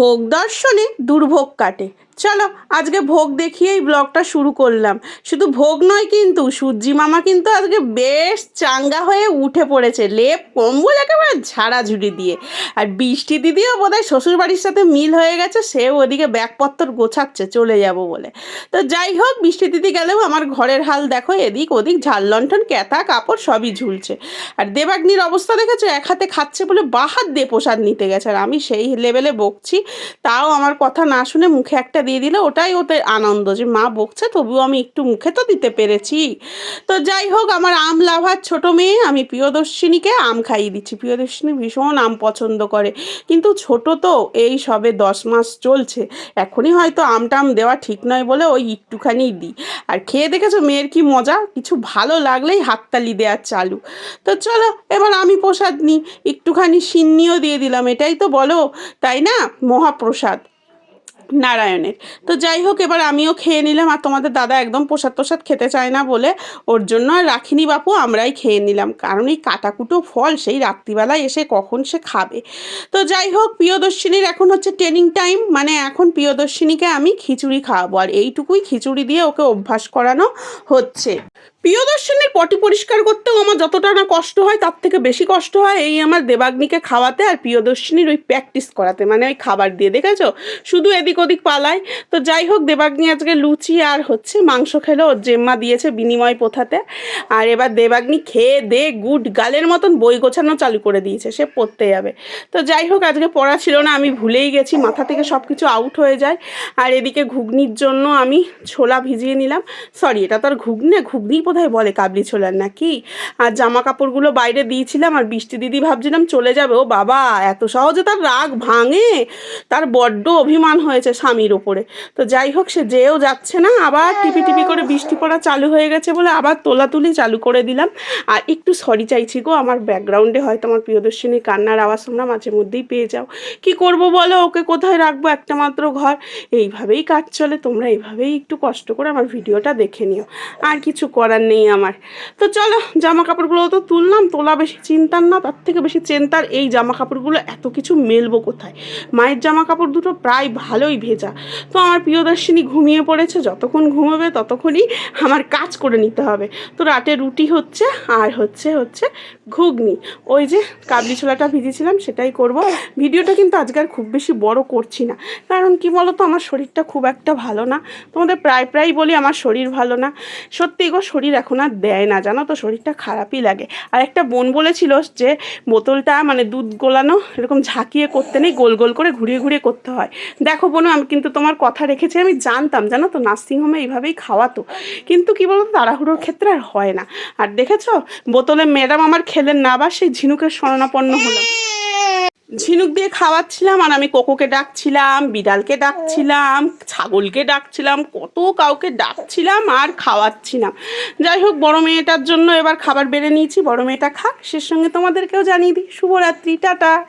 ভোগ দর্শনে দুর্ভোগ কাটে। চলো, আজকে ভোগ দেখিয়েই ব্লগটা শুরু করলাম। শুধু ভোগ নয় কিন্তু সূর্যি মামা কিন্তু আজকে বেশ চাঙ্গা হয়ে উঠে পড়েছে, লেপ, কম্বল, একেবারে ঝাড়াঝুড়ি দিয়ে। আর বৃষ্টি দিদিও বোধহয় শ্বশুরবাড়ির সাথে মিল হয়ে গেছে, সেও ওদিকে ব্যাগপত্র গোছাচ্ছে, চলে যাব বলে। তো যাই হোক, বৃষ্টি দিদি গেলেও আমার ঘরের হাল দেখো, এদিক ওদিক ঝাল লণ্ঠন ক্যাথা কাপড় সবই ঝুলছে। আর দেবাগ্নির অবস্থা দেখেছ? এক হাতে খাচ্ছে বলে বাহাত দিয়ে প্রসাদ নিতে গেছে। আর আমি সেই লেভেলে বকছি, তাও আমার কথা না শুনে মুখে একটা দিয়ে দিলে, ওটাই ওদের আনন্দ যে মা বকছে, তবুও আমি একটু মুখে তো দিতে পেরেছি। তো যাই হোক, আমার আম লাভার ছোট মেয়ে, আমি প্রিয়দর্শিনীকে আম খাইয়ে দিচ্ছি। প্রিয়দর্শিনী ভীষণ আম পছন্দ করে। কিন্তু ছোট তো, এই সবে দশ মাস চলছে, এখনই হয়তো আম টাম দেওয়া ঠিক নয় বলে ওই একটুখানি দিই। আর খেয়ে দেখেছ মেয়ের কি মজা? কিছু ভালো লাগলেই হাততালি দেওয়ার চালু। তো চলো, এবার আমি প্রসাদ নিই। একটুখানি সিন্নিও দিয়ে দিলাম, এটাই তো বলো, তাই না? মহাপ্রসাদ। নারায়ণের। তো যাই হোক, এবার আমিও খেয়ে নিলাম আর তোমাদের দাদা একদম প্রসাদ প্রসাদ খেতে চায় না বলে ওর জন্য আর রাখিনি বাপু, আমরাই খেয়ে নিলাম। কারণ এই কাটাকুটো ফল সেই রাত্রিবেলায় এসে কখন সে খাবে। তো যাই হোক, প্রিয়দর্শিনীর এখন হচ্ছে ট্রেনিং টাইম মানে এখন প্রিয়দর্শিনীকে আমি খিচুড়ি খাওয়াবো। আর এইটুকুই খিচুড়ি দিয়ে ওকে অভ্যাস করানো হচ্ছে। প্রিয়দর্শনীর পটি পরিষ্কার করতেও আমার যতটা না কষ্ট হয়, তার থেকে বেশি কষ্ট হয় এই আমার দেবাগ্নিকে খাওয়াতে আর প্রিয়দর্শিনীর ওই প্র্যাকটিস করাতে। মানে ওই খাবার দিয়ে, দেখেছ? শুধু এদিক ওদিক পালায়। তো যাই হোক, দেবাগ্নি আজকে লুচি আর হচ্ছে মাংস খেলো। ওর জেম্মা দিয়েছে বিনিময় পোথাতে আর এবার দেবাগ্নি খেয়ে দে গুড গালের মতন বই গোছানো চালু করে দিয়েছে। সে পড়তে যাবে। তো যাই হোক, আজকে পড়া ছিল না, আমি ভুলেই গেছি। মাথা থেকে সব কিছু আউট হয়ে যায়। আর এদিকে ঘুগনির জন্য আমি ছোলা ভিজিয়ে নিলাম। সরি এটা তো আর ঘুগনি ঘুগনি বোধহয় বলে কাবলি ছোলার নাকি? আর জামা কাপড়গুলো বাইরে দিয়েছিলাম আর বৃষ্টি দিদি ভাবছিলাম চলে যাবে। ও বাবা, এত সহজে তার রাগ ভাঙে? তার বড্ড অভিমান হয়েছে স্বামীর ওপরে। তো যাই হোক, সে যেও যাচ্ছে না, আবার টিপি টিপি করে বৃষ্টি পড়া চালু হয়ে গেছে বলে আবার তোলাতুলি চালু করে দিলাম। আর একটু সরি চাইছি গো, আমার ব্যাকগ্রাউন্ডে হয়তো আমার প্রিয়দর্শিনী কান্নার আওয়াজ তোমরা মাঝে মধ্যেই পেয়ে যাও। কি করব বলো, ওকে কোথায় রাখব একটা মাত্র ঘর? এইভাবেই কাজ চলে, তোমরা এইভাবেই একটু কষ্ট করে আমার ভিডিওটা দেখে নিও। আর কিছু করার নেই আমার। তো চলো জামা কাপড়গুলো তো তুললাম, তোলা বেশি চিন্তার না, তার থেকে বেশি চিন্তার এই জামা কাপড়গুলো এত কিছু মেলবো কোথায়? মায়ের জামা কাপড় দুটো প্রায় ভালোই ভেজা। তো আমার প্রিয়দর্শিনী ঘুমিয়ে পড়েছে, যতক্ষণ ঘুমাবে ততক্ষণই আমার কাজ করে নিতে হবে। তো রাতে রুটি হচ্ছে, আর হচ্ছে হচ্ছে ঘুগনি। ওই যে কাবলি ছোলাটা ভিজেছিলাম সেটাই করব। ভিডিওটা কিন্তু আজকে আর খুব বেশি বড় করছি না। কারণ কি বলো তো আমার শরীরটা খুব একটা ভালো না। তোমাদের প্রায় প্রায় বলি, আমার শরীর ভালো না। সত্যি গো, শরীর এখন আর দেয় না, জানো তো? শরীরটা খারাপই লাগে। আর একটা বোন বলেছিল যে, বোতলটা মানে দুধ গোলানো, এরকম ঝাঁকিয়ে করতে নেই, গোল গোল করে ঘুরিয়ে ঘুরিয়ে করতে হয়। দেখো বোনো, আমি কিন্তু তোমার কথা রেখেছি, আমি জানতাম, জানো তো? নার্সিংহোমে এইভাবেই খাওয়াতো। কিন্তু কি বলতো, তাড়াহুড়োর ক্ষেত্রে আর হয় না। আর দেখেছ? বোতলে ম্যাডাম আমার খেলেন না, আবার সেই ঝিনুকের শরণাপন্ন হলাম ঝিনুক দিয়ে খাওয়াচ্ছিলাম আর আমি কোকোকে ডাকছিলাম, বিড়ালকে ডাকছিলাম, ছাগলকে ডাকছিলাম, কত কাউকে ডাকছিলাম আর খাওয়াচ্ছিলাম যাই হোক, বড় মেয়েটার জন্য এবার খাবার বেড়ে নিয়েছি, বড় মেয়েটা খাক, সে সঙ্গে তোমাদেরকেও জানিয়ে দিই। শুভরাত্রি, টাটা।